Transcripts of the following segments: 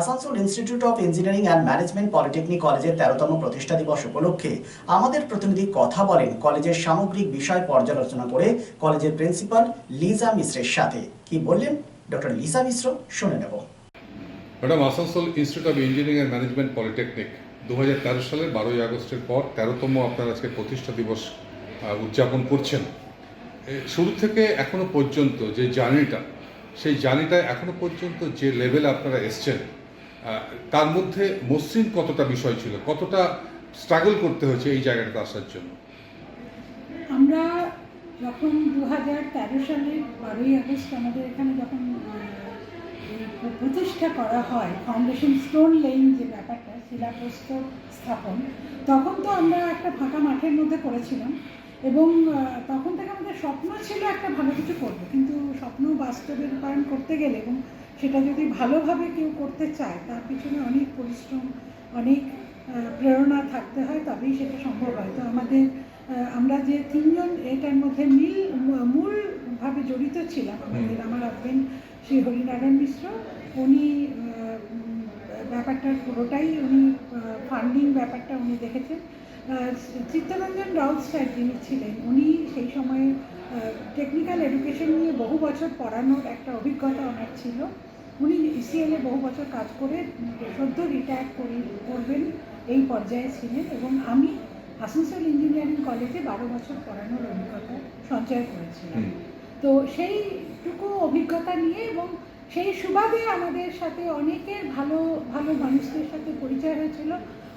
Asansol institute of engineering and management polytechnic কলেজের তেরোতম প্রতিষ্ঠা দিবস উপলক্ষে আমাদের প্রতিনিধি কথা বলেন কলেজের সামগ্রিক বিষয় পর্যালোচনা করে কলেজের প্রিন্সিপাল লিজা মিশ্রের সাথে। কি বললেন? ডক্টর লিজা মিশ্র, শুনে নেব। Madam, Asansol institute of engineering and management polytechnic দু হাজার তেরো সালের বারোই আগস্টের পর তেরোতম আপনার আজকে প্রতিষ্ঠা দিবস উদযাপন করছেন। শুরু থেকে এখনও পর্যন্ত যে জার্নিটা, সেই জার্নিটা এখনও পর্যন্ত যে লেভেলে আপনারা এসছেন তার মধ্যে মসৃণ কতটা বিষয় ছিল? কতটা স্ট্রাগল করতে হয়েছে এই জায়গাটাতে আসার জন্য? আমরা যখন দু হাজার তেরো সালের বারোই আগস্ট আমাদের এখানে যখন প্রতিষ্ঠা করা হয় ফাউন্ডেশন স্টোন লেইন যে ব্যাপারটা শিলাপ্রস্তর স্থাপন, তখন তো আমরা একটা ফাঁকা মাঠের মধ্যে করেছিলাম এবং তখন থেকে আমাদের স্বপ্ন ছিল একটা ভালো কিছু করব। কিন্তু স্বপ্ন বাস্তবে রূপায়ণ করতে গেলে এবং সেটা যদি ভালোভাবে কেউ করতে চায় তার পিছনে অনেক পরিশ্রম অনেক প্রেরণা থাকতে হয় তবেই সেটা সম্ভব হয়। তো আমাদের আমরা যে তিনজন এটার মধ্যে মিল মূলভাবে জড়িত ছিলাম আমাদের আমার হাজবেন্ড শ্রী হরিনারায়ণ মিশ্র উনি ব্যাপারটার পুরোটাই উনি ফান্ডিং ব্যাপারটা উনি দেখেছেন। চিত্তরঞ্জন রাউত স্যার যিনি ছিলেন উনি সেই সময়ে টেকনিক্যাল এডুকেশন নিয়ে বহু বছর পড়ানোর একটা অভিজ্ঞতা ওনার ছিল। উনি ইসিএলে বহু বছর কাজ করে সদ্য রিটায়ার করে করবেন এই পর্যায়ে ছিলেন এবং আমি আসানসোল ইঞ্জিনিয়ারিং কলেজে বারো বছর পড়ানোর অভিজ্ঞতা সঞ্চয় করেছিলাম। তো সেইটুকু অভিজ্ঞতা নিয়ে এবং সেই সুবাদে আমাদের সাথে অনেকের ভালো ভালো মানুষদের সাথে পরিচয় হয়েছিল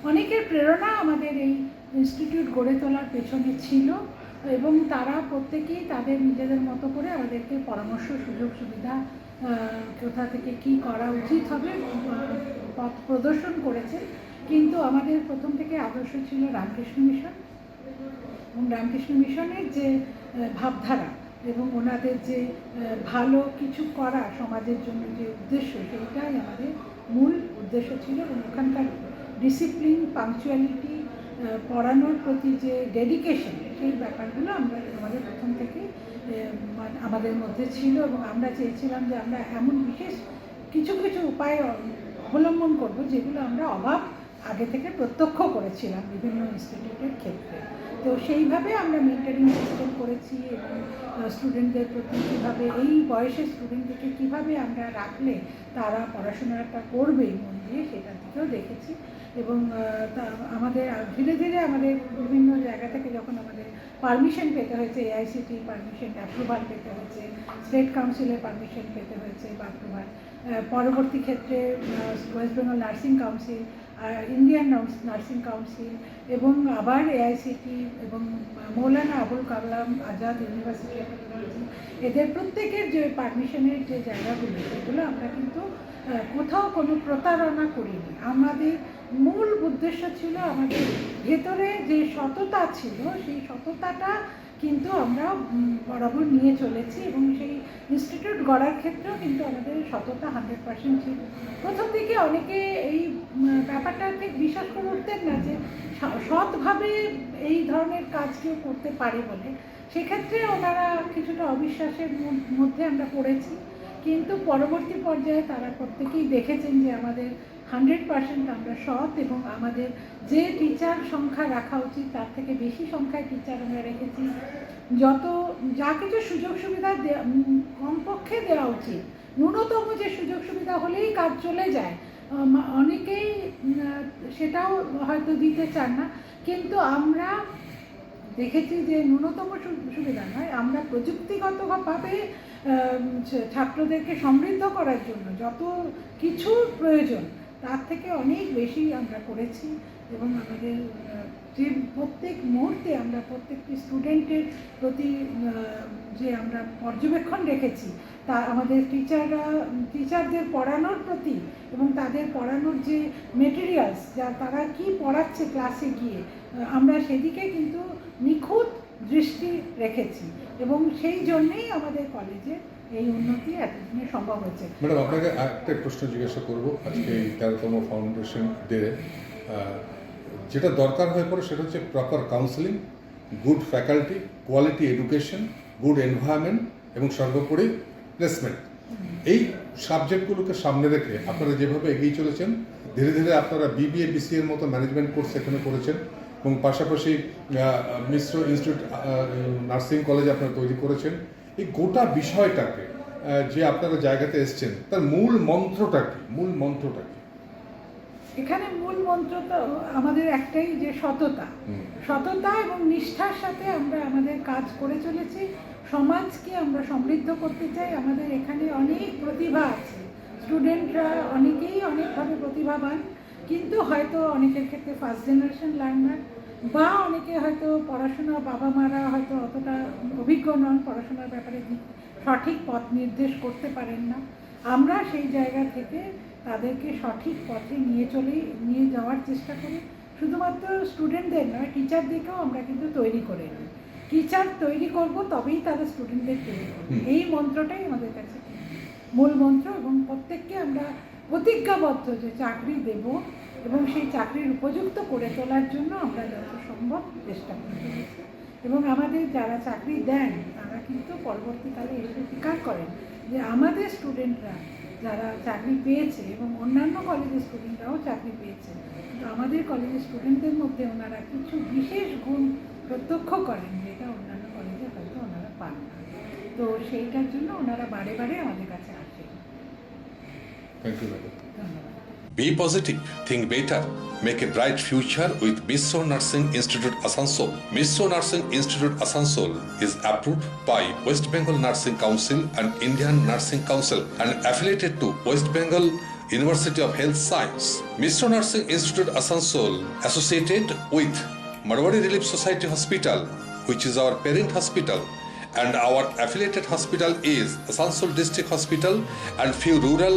অনেকের প্রেরণা আমাদের এই ইনস্টিটিউট গড়ে তোলার পেছনে ছিল এবং তারা প্রত্যেকেই তাদের নিজেদের মতো করে আমাদেরকে পরামর্শ সুযোগ সুবিধা কোথা থেকে কি করা উচিত হবে, পথ প্রদর্শন করেছে। কিন্তু আমাদের প্রথম থেকে আদর্শ ছিল রামকৃষ্ণ মিশন। এবং রামকৃষ্ণ মিশনের যে ভাবধারা এবং ওনাদের যে ভালো কিছু করা সমাজের জন্য যে উদ্দেশ্য সেটাই আমাদের মূল উদ্দেশ্য ছিল। এবং ওখানকার ডিসিপ্লিন পাংচুয়ালিটি পড়ানোর প্রতি যে ডেডিকেশন সেই ব্যাপারগুলো আমরা আমাদের প্রথম থেকে আমাদের মধ্যে ছিল এবং আমরা চেয়েছিলাম যে আমরা এমন বিশেষ কিছু কিছু উপায় অবলম্বন করব যেগুলো আমরা অভাব আগে থেকে প্রত্যক্ষ করেছিলাম বিভিন্ন ইনস্টিটিউটের ক্ষেত্রে। তো সেইভাবে আমরা মেন্টারিং সিস্টেম করেছি এবং স্টুডেন্টদের প্রতি কীভাবে, এই বয়সের স্টুডেন্টদেরকে কীভাবে আমরা রাখলে তারা পড়াশোনাটা করবে মন দিয়ে সেটা দিকেও দেখেছি। এবং তা আমাদের ধীরে ধীরে আমাদের বিভিন্ন জায়গা থেকে যখন আমাদের পারমিশন পেতে হয়েছে এআইসিটি পারমিশন অ্যাপ্রুভাল পেতে হয়েছে স্টেট কাউন্সিলের পারমিশন পেতে হয়েছে বা অ্যাপ্রুভাল পরবর্তী ক্ষেত্রে ওয়েস্ট বেঙ্গল নার্সিং কাউন্সিল আর ইন্ডিয়ান নার্সিং কাউন্সিল এবং আবার এআইসিটি এবং Maulana Abul Kalam Azad university of technology এদের প্রত্যেকের যে পারমিশনের যে জায়গাগুলো, সেগুলো আমরা কিন্তু কোথাও কোনো প্রতারণা করিনি। আমাদের মূল উদ্দেশ্য ছিল আমাদের ভেতরে যে সততা ছিল, সেই সততাটা কিন্তু আমরা বরাবর নিয়ে চলেছি এবং সেই ইনস্টিটিউট গড়ার ক্ষেত্রেও কিন্তু আমাদের সততা হান্ড্রেড পার্সেন্ট ছিল। প্রথম দিকে অনেকে এই ব্যাপারটা ঠিক বিশ্বাস করে উঠতেন না যে সৎভাবে এই ধরনের কাজ কেউ করতে পারে বলে। সেক্ষেত্রে ওনারা কিছুটা অবিশ্বাসের মধ্যে আমরা পড়েছি। কিন্তু পরবর্তী পর্যায়ে তারা প্রত্যেকেই দেখেছেন যে আমাদের হান্ড্রেড পার্সেন্ট আমরা সৎ এবং আমাদের যে টিচার সংখ্যা রাখা উচিত, তার থেকে বেশি সংখ্যায় টিচার আমরা রেখেছি। যত, যা কিছু সুযোগ সুবিধা কমপক্ষে দেওয়া উচিত। ন্যূনতম যে সুযোগ সুবিধা হলেই কাজ চলে যায়। অনেকেই সেটাও হয়তো দিতে চান না। কিন্তু আমরা দেখেছি যে ন্যূনতম সুবিধা নয়। আমরা প্রযুক্তিগতভাবে ছাত্রদেরকে সমৃদ্ধ করার জন্য যত কিছু প্রয়োজন তার থেকে অনেক বেশি আমরা করেছি এবং আমাদের যে প্রত্যেক মুহূর্তে আমরা প্রত্যেকটি স্টুডেন্টের প্রতি যে আমরা পর্যবেক্ষণ রেখেছি, তা আমাদের টিচাররা টিচারদের পড়ানোর প্রতি এবং তাদের পড়ানোর যে মেটেরিয়ালস যা তারা কি পড়াচ্ছে ক্লাসে গিয়ে আমরা সেদিকে কিন্তু নিখুঁত দৃষ্টি রেখেছি এবং সেই জন্যেই আমাদের কলেজে এই উন্নতি সম্ভব হয়েছে। ম্যাডাম, আপনাকে একটা প্রশ্ন জিজ্ঞাসা করব। আজকে এই তেরোতম ফাউন্ডেশন ডে যেটা দরকার হয়ে পড়ে সেটা হচ্ছে proper counselling good faculty quality education good environment এবং সর্বোপরি প্লেসমেন্ট এই সাবজেক্টগুলোকে সামনে রেখে আপনারা যেভাবে এগিয়ে চলেছেন, ধীরে ধীরে আপনারা বিবিএ বিসি এর মতো ম্যানেজমেন্ট কোর্স এখানে করেছেন এবং পাশাপাশি মিশ্র ইনস্টিটিউট নার্সিং কলেজ আপনারা তৈরি করেছেন। এই গোটা বিষয়টাকে যে আপনারা জায়গাতে এসছেন তার মূল মন্ত্রটা কি? মূল মন্ত্রটা কি? এখানে মূল মন্ত্র তো আমাদের একটাই যে সততা। সততা এবং নিষ্ঠার সাথে আমরা আমাদের কাজ করে চলেছি। সমাজকে আমরা সমৃদ্ধ করতে চাই। আমাদের এখানে অনেক প্রতিভা আছে। স্টুডেন্টরা অনেকেই অনেকভাবে প্রতিভাবান কিন্তু হয়তো অনেকের ক্ষেত্রে ফার্স্ট জেনারেশন লার্নার বা অনেকে হয়তো পড়াশোনা বাবা মারা হয়তো অতটা অভিজ্ঞ নন পড়াশোনার ব্যাপারে সঠিক পথ নির্দেশ করতে পারেন না। আমরা সেই জায়গা থেকে তাদেরকে সঠিক পথে নিয়ে চলে নিয়ে যাওয়ার চেষ্টা করি। শুধুমাত্র স্টুডেন্টদের নয় টিচারদেরকেও আমরা কিন্তু তৈরি করে নিই। টিচার তৈরি করব তবেই তারা স্টুডেন্টদের তৈরি করবে। এই মন্ত্রটাই আমাদের কাছে মূল মন্ত্র এবং প্রত্যেককে আমরা প্রতিজ্ঞাবদ্ধ যে চাকরি দেব এবং সেই চাকরির উপযুক্ত করে তোলার জন্য আমরা যত সম্ভব চেষ্টা করে চলেছি। এবং আমাদের যারা চাকরি দেন, তারা কিন্তু পরবর্তীকালে এসে স্বীকার করেন যে আমাদের স্টুডেন্টরা যারা চাকরি পেয়েছে এবং অন্যান্য কলেজের স্টুডেন্টরাও চাকরি পেয়েছে, কিন্তু আমাদের কলেজের স্টুডেন্টদের মধ্যে ওনারা কিছু বিশেষ গুণ প্রত্যক্ষ করেন যেটা অন্যান্য কলেজে হয়তো ওনারা পান না। তো সেইটার জন্য ওনারা বারে বারে আমাদের কাছে আসেন। থ্যাংক ইউ ম্যাডাম ধন্যবাদ Be positive, think better, make a bright future with Miso Nursing Institute Asansol. Miso Nursing Institute Asansol is approved by West Bengal Nursing Council and Indian Nursing Council and affiliated to West Bengal University of Health Science. Miso Nursing Institute Asansol associated with Marwari Relief Society Hospital, which is our parent hospital and our affiliated hospital is Asansol District Hospital and few rural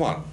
come on,